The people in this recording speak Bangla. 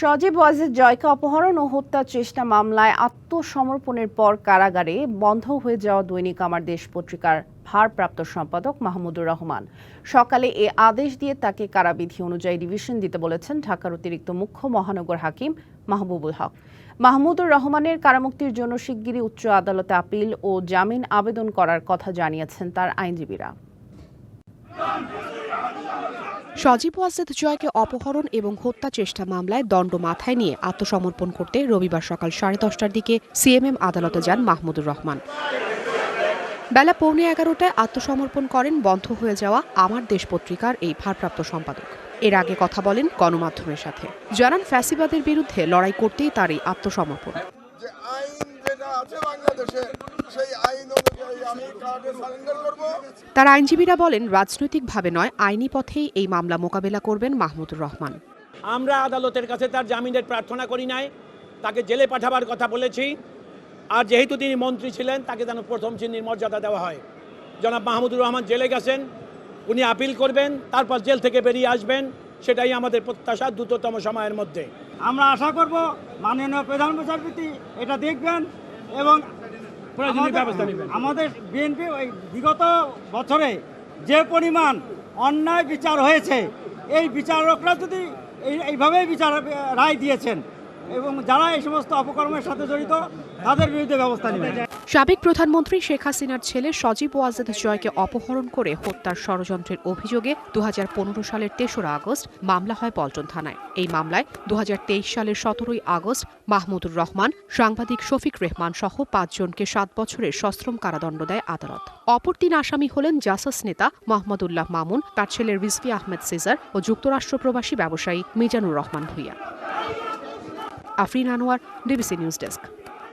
সজীব ওয়াজেদ জয়কে অপহরণ ও হত্যা চেষ্টা মামলায় আত্মসমর্পণের পর কারাগারে বন্ধ হয়ে যাওয়া দৈনিক আমার দেশ পত্রিকার ভারপ্রাপ্ত সম্পাদক মাহমুদুর রহমান। সকালে এ আদেশ দিয়ে তাকে কারাবিধি অনুযায়ী ডিভিশন দিতে বলেছেন ঢাকার অতিরিক্ত মুখ্য মহানগর হাকিম মাহবুবুল হক। মাহমুদুর রহমানের কারামুক্তির জন্য শিগগিরই উচ্চ আদালতে আপিল ও জামিন আবেদন করার কথা জানিয়েছেন তার আইনজীবীরা। সজীব ওয়াজেদ জয়কে অপহরণ এবং হত্যা চেষ্টা মামলায় দণ্ড মাথায় নিয়ে আত্মসমর্পণ করতে রবিবার সকাল সাড়ে দশটার দিকে সিএমএম আদালতে যান মাহমুদুর রহমান। বেলা পৌনে এগারোটায় আত্মসমর্পণ করেন বন্ধ হয়ে যাওয়া আমার দেশ পত্রিকার এই ভারপ্রাপ্ত সম্পাদক। এর আগে কথা বলেন গণমাধ্যমের সাথে। জানান, ফ্যাসিবাদের বিরুদ্ধে লড়াই করতেই তার এই আত্মসমর্পণ। তার আইনজীবীরা বলেন রাজনৈতিকভাবে নয় আইনি পথেই এই মামলা মোকাবেলা করবেন মাহমুদুর রহমান। আমরা আদালতের কাছে তার জামিনের প্রার্থনা করি নাই তাকে জেলে পাঠাবার কথা বলেছি আর যেহেতু তিনি মন্ত্রী ছিলেন তাকে যেন প্রথম শ্রেণির মর্যাদা দেওয়া হয়। জনাব মাহমুদুর রহমান জেলে গেছেন উনি আপিল করবেন তারপর জেল থেকে বেরিয়ে আসবেন সেটাই আমাদের প্রত্যাশা দ্রুততম সময়ের মধ্যে। আমরা আশা করব মাননীয় প্রধান বিচারপতি এটা দেখবেন এবং আমাদের- ব্যবস্থা নেবেন। আমাদের বিএনপি ওই বিগত বছরে যে পরিমাণ অন্যায় বিচার হয়েছে এই বিচারকরা যদি এই এইভাবেই বিচার রায় দিয়েছেন এবং যারা এই সমস্ত অপকর্মের সাথে জড়িত, তাদের বিরুদ্ধে ব্যবস্থা নেবেন। সাবেক প্রধানমন্ত্রী শেখ হাসিনার ছেলে সজীব ওয়াজেদ জয়কে অপহরণ করে হত্যার ষড়যন্ত্রের অভিযোগে দু হাজার পনেরো সালের তেসরা আগস্ট মামলা হয় পল্টন থানায়। এই মামলায় দু সালের সতেরোই আগস্ট মাহমুদুর রহমান, সাংবাদিক শফিক রেহমান সহ পাঁচজনকে সাত বছরের সশ্রম কারাদণ্ড দেয় আদালত। অপর তিন আসামি হলেন জাসাস নেতা মোহাম্মদুল্লাহ মামুন, তার ছেলে রিজভি আহমেদ সিজার ও যুক্তরাষ্ট্র প্রবাসী ব্যবসায়ী Mizanur Rahman Bhuiyan. Afrin Anwar DBC news desk